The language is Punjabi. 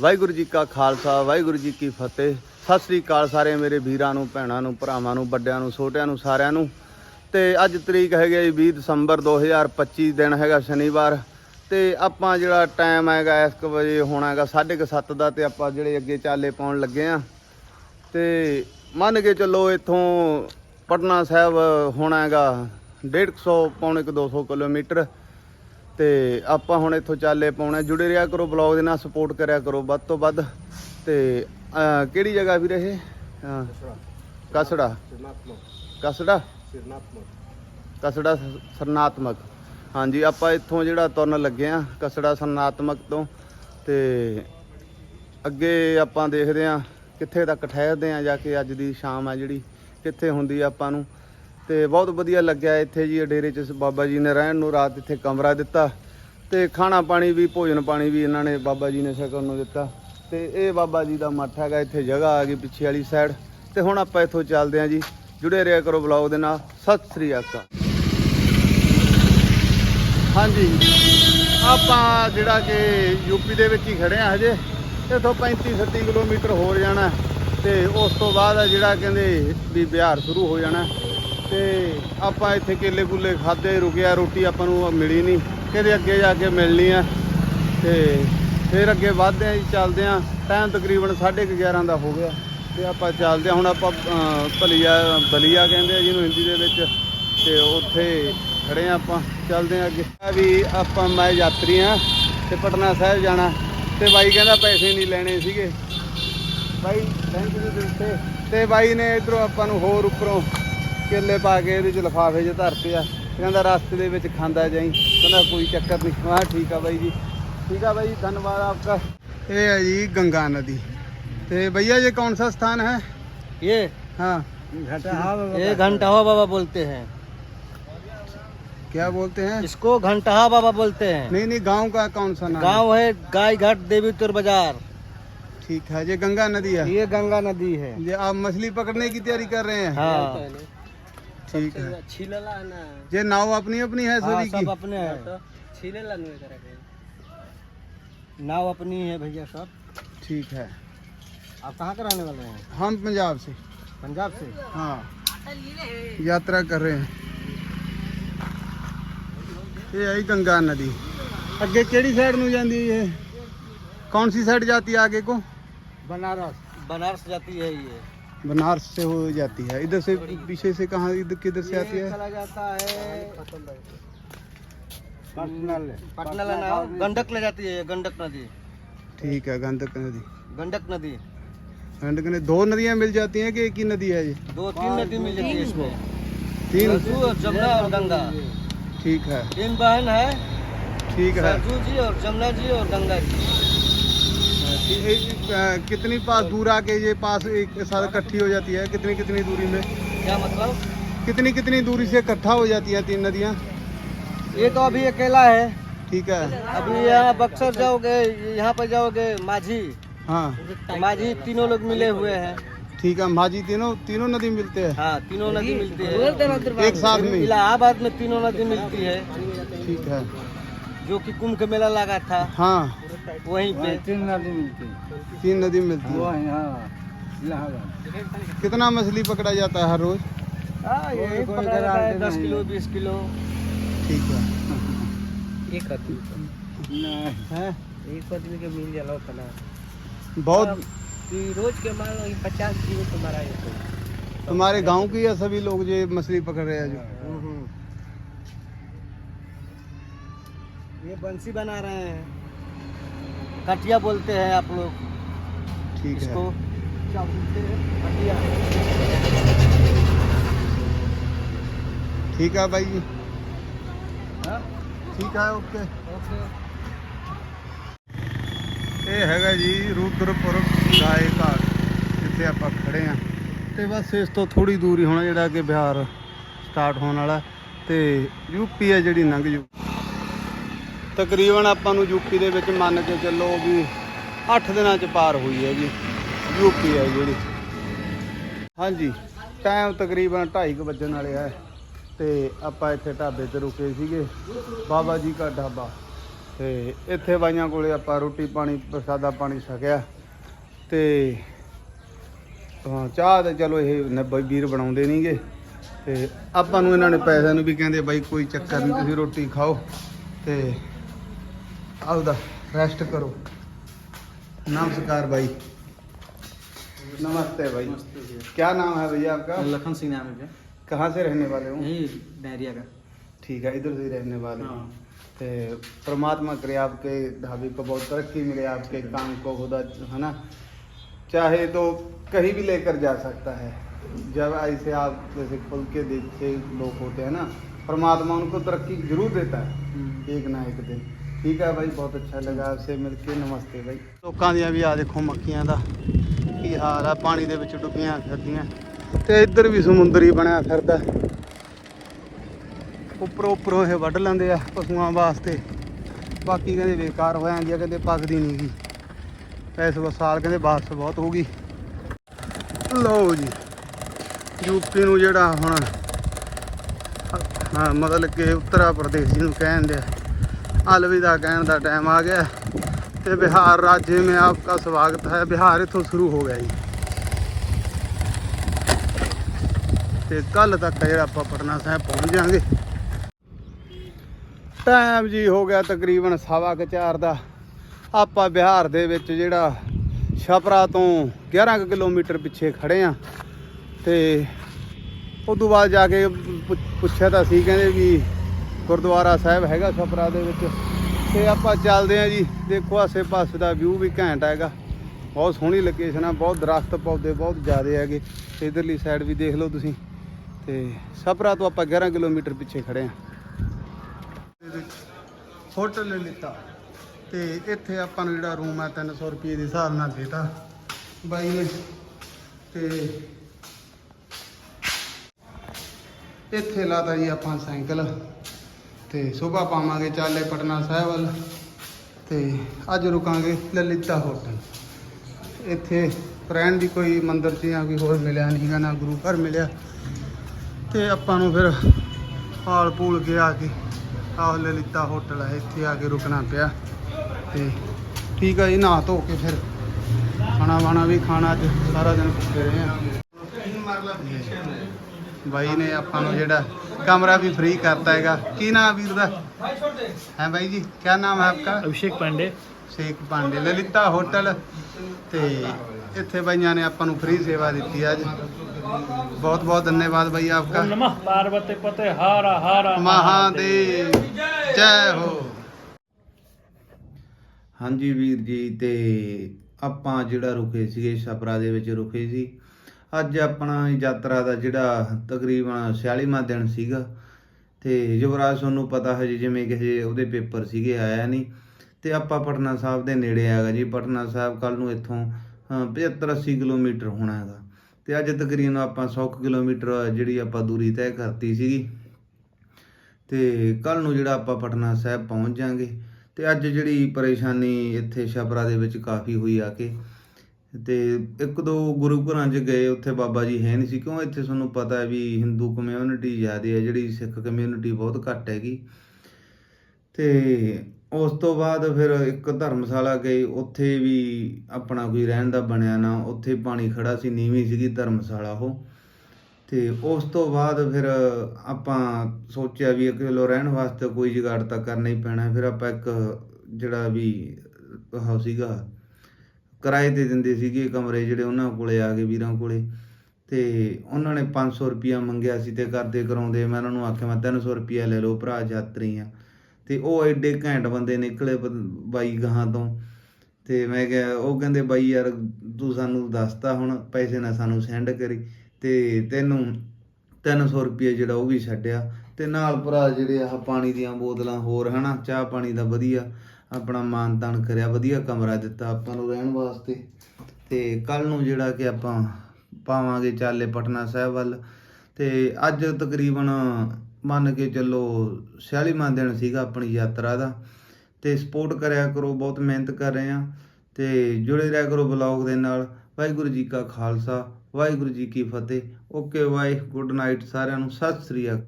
ਵਾਹਿਗੁਰੂ ਜੀ ਕਾ ਖਾਲਸਾ, ਵਾਹਿਗੁਰੂ ਜੀ ਕੀ ਫਤਿਹ। ਸਤਿ ਸ੍ਰੀ ਅਕਾਲ ਸਾਰੇ ਮੇਰੇ ਵੀਰਾਂ ਨੂੰ, ਭੈਣਾਂ ਨੂੰ, ਭਰਾਵਾਂ ਨੂੰ, ਵੱਡਿਆਂ ਨੂੰ, ਛੋਟਿਆਂ ਨੂੰ, ਸਾਰਿਆਂ ਨੂੰ। ਤੇ ਅੱਜ ਤਰੀਕ ਹੈਗੀ ਜੀ 20 ਦਸੰਬਰ 2025 ਦਿਨ ਹੈਗਾ ਸ਼ਨੀਵਾਰ। ਤੇ ਆਪਾਂ ਜਿਹੜਾ ਟਾਈਮ ਹੈਗਾ, ਇਸ ਕੁ ਵਜੇ ਹੋਣਾ ਹੈਗਾ 7:30 ਦਾ ਤੇ ਆਪਾਂ ਜਿਹੜੇ ਅੱਗੇ ਚਾਲੇ ਪਾਉਣ ਲੱਗੇ ਆ। ਤੇ ਮੰਨ ਕੇ ਚੱਲੋ ਇੱਥੋਂ ਪਟਨਾ ਸਾਹਿਬ ਹੋਣਾ ਹੈਗਾ 150 ਪੌਣੇ ਕੁ 200 ਕਿਲੋਮੀਟਰ। ਤੇ ਆਪਾਂ ਹੁਣ ਇੱਥੋਂ ਚਾਲੇ ਪਾਉਣਾ। ਜੁੜੇ ਰਿਹਾ ਕਰੋ ਬਲੌਗ ਦੇ ਨਾਲ ਸਪੋਰਟ ਕਰਿਆ ਕਰੋ ਵੱਧ ਤੋਂ ਵੱਧ। ਤੇ ਕਿਹੜੀ ਜਗ੍ਹਾ ਵੀਰ ਇਹ? ਕਸੜਾ। ਕਸੜਾ। ਕਸੜਾ? ਸਰਨਾਤਮਕ। ਹਾਂਜੀ ਆਪਾਂ ਇੱਥੋਂ ਜਿਹੜਾ ਤੁਰਨ ਲੱਗੇ ਆ ਕਸੜਾ ਸਰਨਾਤਮਕ ਤੋਂ। ਤੇ ਅੱਗੇ ਆਪਾਂ ਦੇਖਦੇ ਆ ਕਿੱਥੇ ਤੱਕ ਠਹਿਰਦੇ ਆ ਜਾ ਕੇ ਅੱਜ ਦੀ ਸ਼ਾਮ ਆ ਜਿਹੜੀ ਕਿੱਥੇ ਹੁੰਦੀ ਆ ਆਪਾਂ ਨੂੰ। ਤੇ ਬਹੁਤ ਵਧੀਆ ਲੱਗਿਆ ਇੱਥੇ ਜੀ, ਇਹ ਡੇਰੇ 'ਚ ਬਾਬਾ ਜੀ ਨੇ ਰਹਿਣ ਨੂੰ, ਰਾਤ ਇੱਥੇ ਕਮਰਾ ਦਿੱਤਾ ਤੇ ਖਾਣਾ ਪਾਣੀ ਵੀ, ਭੋਜਨ ਪਾਣੀ ਵੀ ਇਹਨਾਂ ਨੇ ਬਾਬਾ ਜੀ ਨੇ ਛਕਣ ਨੂੰ ਦਿੱਤਾ ਤੇ ਇਹ ਬਾਬਾ ਜੀ ਦਾ ਮੱਠ ਹੈਗਾ, ਇੱਥੇ ਜਗ੍ਹਾ ਆ ਗਈ ਪਿੱਛੇ ਵਾਲੀ ਸਾਈਡ ਤੇ ਹੁਣ ਆਪਾਂ ਇੱਥੋਂ ਚੱਲਦੇ ਆ ਜੀ, ਜੁੜੇ ਰਿਹਾ ਕਰੋ ਬਲੌਗ ਦੇ ਨਾਲ, ਸਤਿ ਸ੍ਰੀ ਅਕਾਲ। ਹਾਂਜੀ, ਆਪਾਂ ਜਿਹੜਾ ਕਿ ਯੂਪੀ ਦੇ ਵਿੱਚ ਹੀ ਖੜੇ ਆ ਹਜੇ, ਇੱਥੋਂ 35 30 ਕਿਲੋਮੀਟਰ ਹੋਰ ਜਾਣਾ ਤੇ ਉਸ ਤੋਂ ਬਾਅਦ ਜਿਹੜਾ ਕਹਿੰਦੇ ਵੀ ਬਿਹਾਰ ਸ਼ੁਰੂ ਹੋ ਜਾਣਾ। ਤੇ ਆਪਾਂ ਇੱਥੇ ਕੇਲੇ ਕੁਲੇ ਖਾਦੇ, ਰੁਕਿਆ, ਰੋਟੀ ਆਪਾਂ ਨੂੰ ਮਿਲੀ ਨਹੀਂ। ਕਿਤੇ ਅੱਗੇ ਜਾ ਕੇ ਮਿਲਣੀ ਆ। ਤੇ ਫਿਰ ਅੱਗੇ ਵਧਦੇ ਆ ਜੀ, ਚੱਲਦੇ ਆ। ਟਾਈਮ ਤਕਰੀਬਨ 11:30 ਦਾ ਹੋ ਗਿਆ। ਤੇ ਆਪਾਂ ਚੱਲਦੇ ਆ। ਹੁਣ ਆਪਾਂ ਭਲੀਆ, ਬਲੀਆ ਕਹਿੰਦੇ ਆ ਜਿਹਨੂੰ ਹਿੰਦੀ ਦੇ ਵਿੱਚ। ਤੇ ਉੱਥੇ ਖੜੇ ਆ ਆਪਾਂ, ਚੱਲਦੇ ਆ ਅੱਗੇ। ਵੀ ਆਪਾਂ, ਮੈਂ ਯਾਤਰੀ ਆ ਤੇ ਪਟਨਾ ਸਾਹਿਬ ਜਾਣਾ। ਤੇ ਬਾਈ ਕਹਿੰਦਾ ਪੈਸੇ ਨਹੀਂ ਲੈਣੇ ਸੀਗੇ। ਬਾਈ ਥੈਂਕ ਯੂ ਦਿੱਤੇ ਤੇ ਬਾਈ ਨੇ ਇਧਰੋਂ ਆਪਾਂ ਨੂੰ ਹੋਰ ਉੱਪਰੋਂ ਕੇਲੇ ਪਾ ਕੇ ਇਹਦੇ ਚ ਲਿਫਾਫੇ 'ਚ ਧਰਤੇ ਆ ਕਹਿੰਦਾ ਰਸਤੇ ਦੇ ਵਿੱਚ ਖਾਂਦਾ ਜਾਈ ਕਹਿੰਦਾ ਕੋਈ ਚੱਕਰ ਨਹੀਂ ਹਾਂ ਠੀਕ ਆ ਬਾਈ ਜੀ ਠੀਕ ਆ ਬਾਈ ਧੰਨਵਾਦ ਆਪਕਾ ਇਹ ਹੈ ਜੀ ਗੰਗਾ ਨਦੀ ਤੇ भैया ये कौन सा स्थान है ये हाँ ये घंटहा बाबा बोलते हैं क्या बोलते हैं इसको घंटहा बाबा बोलते हैं नहीं नहीं गांव का कौन सा नाम गांव है गाय घाट देवी तुर बाजार है ठीक है ये गंगा नदी है ये गंगा नदी है ये आप मछली पकड़ने की तैयारी कर रहे हैं हाँ ठीक है छिलला ना ये नाव अपनी अपनी है सभी की सब अपने है तो छिलला नुए करे नाव अपनी है भैया सब ठीक है आप कहाँ के रहने वाले हैं हम पंजाब से पंजाब से हाँ यात्रा कर रहे हैं ये आई गंगा नदी ਅੱਗੇ ਕਿਹੜੀ ਸਾਈਡ ਨੂੰ ਜਾਂਦੀ ਹੈ ਇਹ ਕੌਣ ਸੀ ਸਾਈਡ ਜਾਂਦੀ ਹੈ ਅੱਗੇ ਕੋ बनारस बनारस जाती है ये बनारस से हो जाती है। इधर से पीछे से कहाँ इधर किधर से आती है? चला जाता है। पटना पटना लेना गंडक ले जाती है गंडक नदी। ठीक है गंडक नदी। गंडक नदी। गंडक नदी। दो नदियाँ मिल जाती हैं कि एक ही नदी है ये? दो तीन नदी मिल जाती है इसमें। तीन? जमुना और गंगा। ठीक है। तीन बहन है। ठीक है। सरजू जी और जमुना जी और गंगा जी। ये, कितनी पास दूर आके ये पास एक साथ इकट्ठी हो जाती है? कितनी कितनी दूरी में? क्या मतलब? कितनी कितनी दूरी से इकट्ठा हो जाती है तीन नदियाँ? ये तो अभी अकेला है। ठीक है। अभी यहाँ बक्सर जाओगे यहाँ पर जाओगे माझी। हाँ। माझी तीनों लोग मिले हुए हैं। ठीक है माझी तीनों तीनों नदी मिलते हैं? हाँ तीनों नदी मिलती है। एक साथ में? इलाहाबाद में तीनों नदी मिलती है। ठीक है। जो कि कुंभ का मेला लगा था। हाँ। वहीं पे। तीन नदी मिलती तीन नदी मिलती है। हाँ कितना मछली पकड़ा जाता है हर रोज? हाँ यही पकड़ा जाता है दस किलो बीस किलो। ठीक है। एक आदमी एक आदमी के मिल जाला उतना बहुत रोज के मान लो पचास किलो तुम्हारा तुम्हारे गाँव के या सभी लोग जो मछली पकड़ रहे हैं जो? ये बंसी बना रहे हैं कटिया बोलते हैं आप लोग ठीक इसको है क्या बोलते हैं कटिया ठीक है भाई जी हाँ? ਠੀਕ ਹੈ ਓਕੇ ओके ਇਹ ਹੈਗਾ ਜੀ ਰੂਦਰਪੁਰ ਗਾਏ ਘਾਟ ਜਿੱਥੇ ਆਪਾਂ ਖੜੇ ਆ ਤੇ ਬਸ ਇਸ ਤੋਂ ਥੋੜੀ ਦੂਰ ਹੀ ਹੋਣਾ ਜਿਹੜਾ ਕਿ ਬਿਹਾਰ ਸਟਾਰਟ ਹੋਣ ਵਾਲਾ ਤੇ ਯੂਪੀ ਹੈ ਜਿਹੜੀ ਲੰਘ ਜੂ ਤਕਰੀਬਨ ਆਪਾਂ ਨੂੰ ਯੂਪੀ ਦੇ ਵਿੱਚ ਮੰਨ ਕੇ ਚੱਲੋ ਵੀ 8 ਦਿਨਾਂ ਚ ਪਾਰ ਹੋਈ ਹੈ ਜੀ, ਯੂਪੀ ਹੈ ਜਿਹੜੀ। ਹਾਂਜੀ ਟਾਈਮ ਤਕਰੀਬਨ 2:30 ਵੱਜਣ ਵਾਲੇ ਹੈ ਤੇ ਆਪਾਂ ਇੱਥੇ ਢਾਬੇ ਤੇ ਰੁਕੇ ਸੀਗੇ। ਬਾਬਾ ਜੀ ਦਾ ਢਾਬਾ। ਤੇ ਇੱਥੇ ਬਾਈਆਂ ਕੋਲੇ ਆਪਾਂ ਰੋਟੀ ਪਾਣੀ, ਪ੍ਰਸਾਦਾ ਪਾਣੀ ਛਕਿਆ। ਤੇ ਹਾਂ, ਚਾਹ ਤੇ ਚਲੋ ਇਹ ਨ- ਵੀਰ ਬਣਾਉਂਦੇ ਨਹੀਂਗੇ। ਤੇ ਆਪਾਂ ਨੂੰ ਇਹਨਾਂ ਨੇ ਪੈਸਿਆਂ ਨੂੰ ਵੀ ਕਹਿੰਦੇ, ਬਾਈ ਕੋਈ ਚੱਕਰ ਨਹੀਂ, ਤੁਸੀਂ ਰੋਟੀ ਖਾਓ। ਤੇ ਆਪਦਾ ਰੈਸਟ करो नमस्कार भाई नमस्ते भाई क्या नाम है भैया आपका लखन सिंह नाम है कहाँ से रहने वाले हो यही डायरिया का ठीक है इधर से ही रहने वाले हो हाँ। ते परमात्मा करे आपके ढाबे को बहुत तरक्की मिले आपके काम को खुदा है ना चाहे तो कहीं भी लेकर जा सकता है जब ऐसे आप जैसे खुल के देखे लोग होते हैं ना परमात्मा उनको तरक्की जरूर देता है ਇੱਕ ਨਾ ਇੱਕ ਦਿਨ ਠੀਕ ਹੈ ਬਾਈ, ਬਹੁਤ ਅੱਛਾ ਲੱਗਾ ਆਪਸੇ ਮਿਲ ਕੇ, ਨਮਸਤੇ ਬਾਈ। ਲੋਕਾਂ ਦੀਆਂ ਵੀ ਆ ਦੇਖੋ ਮੱਕੀਆਂ ਦਾ, ਕੀ ਹਾਲ ਆ, ਪਾਣੀ ਦੇ ਵਿੱਚ ਡੁੱਬੀਆਂ ਫਿਰਦੀਆਂ। ਤੇ ਇੱਧਰ ਵੀ ਸਮੁੰਦਰ ਬਣਿਆ ਫਿਰਦਾ। ਉੱਪਰੋਂ ਉੱਪਰੋਂ ਇਹ ਵੱਢ ਲੈਂਦੇ ਆ ਪਸ਼ੂਆਂ ਵਾਸਤੇ। ਬਾਕੀ ਕਹਿੰਦੇ ਬੇਕਾਰ ਹੋ ਜਾਂਦੀ ਆ, ਕਹਿੰਦੇ ਪੱਕਦੀ ਨਹੀਂ ਗੀ। ਇਸ ਵਾਰ ਸਾਲ ਕਹਿੰਦੇ ਬਾਰਿਸ਼ ਬਹੁਤ ਗਈ। ਲਓ ਜੀ ਯੂਪੀ ਨੂੰ ਜਿਹੜਾ ਹੁਣ, ਹਾਂ, ਮਤਲਬ ਕਿ ਉੱਤਰਾ ਪ੍ਰਦੇਸ਼ ਜਿਹਨੂੰ ਨੂੰ ਕਹਿੰਦੇ ਆ अलविदा कहने का टाइम आ गया ਤੇ ਬਿਹਾਰ राज्य में आपका स्वागत है ਬਿਹਾਰ ਇੱਥੋਂ ਸ਼ੁਰੂ ਹੋ ਗਿਆ ਜੀ ਤੇ ਕੱਲ ਤੱਕ ਜਿਹੜਾ ਆਪਾਂ ਪਟਨਾ ਸਾਹਿਬ ਪਹੁੰਚ ਜਾਾਂਗੇ ਟਾਈਮ ਜੀ ਹੋ ਗਿਆ ਤਕਰੀਬਨ ਸਵਾ ਕੁ ਚਾਰ ਦਾ ਆਪਾਂ ਬਿਹਾਰ ਦੇ ਵਿੱਚ ਜਿਹੜਾ ਛਪਰਾ ਤੋਂ 11 ਕੁ ਕਿਲੋਮੀਟਰ ਪਿੱਛੇ ਖੜੇ ਆ ਤੇ ਉਦੋਂ ਬਾਅਦ ਜਾ ਕੇ ਪੁੱਛ- ਪੁੱਛਿਆ ਤਾਂ ਸੀ ਕਹਿੰਦੇ ਵੀ ਗੁਰਦੁਆਰਾ ਸਾਹਿਬ ਹੈਗਾ ਛਪਰਾ ਦੇ ਵਿੱਚ। ਤੇ ਆਪਾਂ ਚੱਲਦੇ ਆ ਜੀ। ਦੇਖੋ ਆਸੇ ਪਾਸੇ ਦਾ ਵਿਊ ਵੀ ਘੈਂਟ ਹੈਗਾ। ਬਹੁਤ ਸੋਹਣੀ ਲੋਕੇਸ਼ਨ ਆ, ਬਹੁਤ ਦਰਖਤ ਪੌਦੇ ਬਹੁਤ ਜ਼ਿਆਦੇ ਹੈਗੇ। ਤੇ ਇਧਰਲੀ ਸਾਈਡ ਵੀ ਦੇਖ ਲਓ ਤੁਸੀਂ। ਤੇ ਛਪਰਾ ਤੋਂ ਆਪਾਂ 11 ਕਿਲੋਮੀਟਰ ਪਿੱਛੇ ਖੜੇ ਆ ਹੋਟਲ ਲਿੱਤਾ। ਤੇ ਇੱਥੇ ਆਪਾਂ ਨੂੰ ਜਿਹੜਾ ਰੂਮ ਹੈ 300 ਰੁਪਏ ਦੇ ਹਿਸਾਬ ਨਾਲ ਦੇਤਾ। ਬਾਈ ਨੇ ਤੇ ਇੱਥੇ ਲਾਤਾ ਜੀ ਆਪਾਂ ਸਾਈਕਲ। ਤੇ ਸਵੇਰ ਪਾਵਾਂਗੇ ਚਾਲੇ ਪਟਨਾ ਸਾਹਿਬ ਵੱਲ ਤੇ ਅੱਜ ਰੁਕਾਂਗੇ ਲਲਿਤਾ ਹੋਟਲ ਇੱਥੇ ਰਹਿਣ ਦੀ ਕੋਈ ਮੰਦਿਰ 'ਚ ਜਾਂ ਕੋਈ ਹੋਰ ਮਿਲਿਆ ਨਹੀਂਗਾ ਨਾ ਗੁਰੂ ਘਰ ਮਿਲਿਆ। ਤੇ ਆਪਾਂ ਨੂੰ ਫਿਰ ਹਾਲ ਪੂਲ ਕੇ ਆ ਕੇ ਆਹ ਲਲਿਤਾ ਹੋਟਲ ਹੈ ਇੱਥੇ ਆ ਕੇ ਰੁਕਣਾ ਪਿਆ। ਤੇ ਠੀਕ ਆ ਜੀ ਨਹਾ ਧੋ ਕੇ ਫਿਰ ਖਾਣਾ ਵਾਣਾ ਵੀ ਖਾਣਾ ਅੱਜ ਸਾਰਾ ਦਿਨ ਭੁੱਖੇ ਰਹੇ ਆ। ਬਾਈ ਨੇ ਆਪਾਂ ਨੂੰ ਜਿਹੜਾ ਕਮਰਾ ਵੀ ਫ੍ਰੀ ਕਰਤਾ ਹੈਗਾ ਕੀ ਨਾਮ ਵੀਰ ਦਾ ਹੈ ਬਾਈ ਜੀ ਕੀ ਨਾਮ ਹੈ ਆਪਕਾ अभिषेक पांडे ਸ਼ੇਖ ਪਾਂਡੇ ਲਲਿਤਾ ਹੋਟਲ ਤੇ ਇੱਥੇ ਬਾਈਆਂ ਨੇ ਆਪਾਂ ਨੂੰ ਫ੍ਰੀ ਸੇਵਾ ਦਿੱਤੀ ਅੱਜ ਬਹੁਤ ਬਹੁਤ ਧੰਨਵਾਦ ਬਾਈ ਆਪਕਾ नमः पार्वती पते हारा हारा ਮਹਾਦੇਵ ਜੈ ਹੋ ਹਾਂਜੀ ਵੀਰ ਜੀ ਤੇ ਆਪਾਂ ਜਿਹੜਾ ਰੁਕੇ ਸੀਗੇ ਛਪਰਾ ਦੇ ਵਿੱਚ ਰੁਕੇ ਸੀ ਅੱਜ ਆਪਣਾ ਯਾਤਰਾ ਦਾ ਜਿਹੜਾ ਤਕਰੀਬਨ 46ਵਾਂ ਦਿਨ ਸੀਗਾ ਤੇ ਯੁਵਰਾਜ ਤੁਹਾਨੂੰ ਪਤਾ ਹੈ ਜੀ ਜਿਵੇਂ ਕਿ ਹਜੇ ਉਹਦੇ ਪੇਪਰ ਸੀਗੇ, ਆਇਆ ਨਹੀਂ। ਤੇ ਆਪਾਂ ਪਟਨਾ ਸਾਹਿਬ ਦੇ ਨੇੜੇ ਹੈਗਾ ਜੀ, ਪਟਨਾ ਸਾਹਿਬ ਕੱਲ ਨੂੰ ਇੱਥੋਂ 75 80 ਕਿਲੋਮੀਟਰ ਹੋਣਾ ਹੈਗਾ। ਤੇ ਅੱਜ ਤਕਰੀਬਨ ਆਪਾਂ 100 ਕੁ ਕਿਲੋਮੀਟਰ ਜਿਹੜੀ ਆਪਾਂ ਦੂਰੀ ਤੈਅ ਕਰਤੀ ਸੀਗੀ। ਤੇ ਕੱਲ ਨੂੰ ਜਿਹੜਾ ਆਪਾਂ ਪਟਨਾ ਸਾਹਿਬ ਪਹੁੰਚ ਜਾਾਂਗੇ। ਤੇ ਅੱਜ ਜਿਹੜੀ ਪਰੇਸ਼ਾਨੀ ਇੱਥੇ ਛਪਰਾ ਦੇ ਵਿੱਚ ਕਾਫੀ ਹੋਈ ਆ ਕੇ ਤੇ ਇੱਕ ਦੋ ਗੁਰੂ ਘਰਾਂ 'ਚ ਗਏ, ਉੱਥੇ ਬਾਬਾ ਜੀ ਹੈ ਨਹੀਂ ਸੀ। ਕਿਉਂ? ਇੱਥੇ ਤੁਹਾਨੂੰ ਪਤਾ ਹੈ ਵੀ ਹਿੰਦੂ ਕਮਿਊਨਿਟੀ ਜ਼ਿਆਦੇ ਹੈ, ਜਿਹੜੀ ਸਿੱਖ ਕਮਿਊਨਿਟੀ ਬਹੁਤ ਘੱਟ ਹੈਗੀ। ਤੇ ਉਸ ਤੋਂ ਬਾਅਦ ਫਿਰ ਇੱਕ ਧਰਮਸ਼ਾਲਾ ਗਏ ਉੱਥੇ ਵੀ ਆਪਣਾ ਕੋਈ ਰਹਿਣ ਦਾ ਬਣਿਆ ਨਾ, ਉੱਥੇ ਪਾਣੀ ਖੜਾ ਸੀ, ਨੀਵੀਂ ਸੀਗੀ ਧਰਮਸ਼ਾਲਾ ਉਹ। ਤੇ ਉਸ ਤੋਂ ਬਾਅਦ ਫਿਰ ਆਪਾਂ ਸੋਚਿਆ ਵੀ ਇੱਕ ਚਲੋ ਰਹਿਣ ਵਾਸਤੇ ਕੋਈ ਜੁਗਾੜ ਤਾਂ ਕਰਨਾ ਹੀ ਪੈਣਾ। ਫਿਰ ਆਪਾਂ ਇੱਕ ਜਿਹੜਾ ਵੀ ਉਹ ਸੀਗਾ ਕਿਰਾਏ ਤੇ ਦਿੰਦੇ ਸੀਗੇ ਕਮਰੇ ਜਿਹੜੇ ਉਹਨਾਂ ਕੋਲੇ ਆ ਗਏ ਵੀਰਾਂ ਕੋਲੇ। ਤੇ ਉਹਨਾਂ ਨੇ 500 ਰੁਪਿਆ ਮੰਗਿਆ ਸੀ ਤੇ ਕਰਦੇ ਕਰਾਉਂਦੇ ਮੈਂ ਉਹਨਾਂ ਨੂੰ ਆਖਿਆ, ਮੈਂ 300 ਰੁਪਿਆ ਲੈ ਲਓ ਭਰਾ ਯਾਤਰੀ ਆ। ਤੇ ਉਹ ਐਡੇ ਘੈਂਟ ਬੰਦੇ ਨਿਕਲੇ ਬਾਈ ਗਾਹਾਂ ਤੋਂ। ਤੇ ਮੈਂ ਕਿਹਾ, ਉਹ ਕਹਿੰਦੇ ਬਾਈ ਯਾਰ ਤੂੰ ਸਾਨੂੰ ਦੱਸਤਾ ਹੁਣ, ਪੈਸੇ ਨਾ ਸਾਨੂੰ ਸੈਂਡ ਕਰੀ। ਤੇ ਤੈਨੂੰ 300 ਰੁਪਏ ਜਿਹੜਾ ਉਹ ਵੀ ਛੱਡਿਆ। ਤੇ ਨਾਲ ਭਰਾ ਜਿਹੜੇ ਆਹ ਪਾਣੀ ਦੀਆਂ ਬੋਤਲਾਂ ਹੋਰ ਹਨਾ, ਚਾਹ ਪਾਣੀ ਦਾ ਵਧੀਆ। ਆਪਣਾ ਮਾਨ ਤਾਨ ਕਰਿਆ, ਵਧੀਆ ਕਮਰਾ ਦਿੱਤਾ ਆਪਾਂ ਨੂੰ ਰਹਿਣ ਵਾਸਤੇ। ਤੇ ਕੱਲ ਨੂੰ ਜਿਹੜਾ ਕਿ ਆਪਾਂ ਪਾਵਾਂਗੇ ਚਾਲੇ ਪਟਨਾ ਸਾਹਿਬ ਵੱਲ। ਤੇ ਅੱਜ ਤਕਰੀਬਨ ਮੰਨ ਕੇ ਚੱਲੋ 46ਵਾਂ ਦਿਨ ਸੀਗਾ ਆਪਣੀ ਯਾਤਰਾ ਦਾ। ਤੇ ਸਪੋਰਟ ਕਰਿਆ ਕਰੋ, ਬਹੁਤ ਮਿਹਨਤ ਕਰ ਰਹੇ ਆ ਤੇ ਜੁੜੇ ਰਹਿ ਕਰੋ ਬਲੌਗ ਦੇ ਨਾਲ। ਵਾਹਿਗੁਰੂ ਜੀ ਕਾ ਖਾਲਸਾ, ਵਾਹਿਗੁਰੂ ਜੀ ਕੀ ਫਤਿਹ। ਓਕੇ ਬਾਏ ਗੁੱਡ ਨਾਈਟ ਸਾਰਿਆਂ ਨੂੰ, ਸਤਿ ਸ੍ਰੀ ਅਕਾਲ।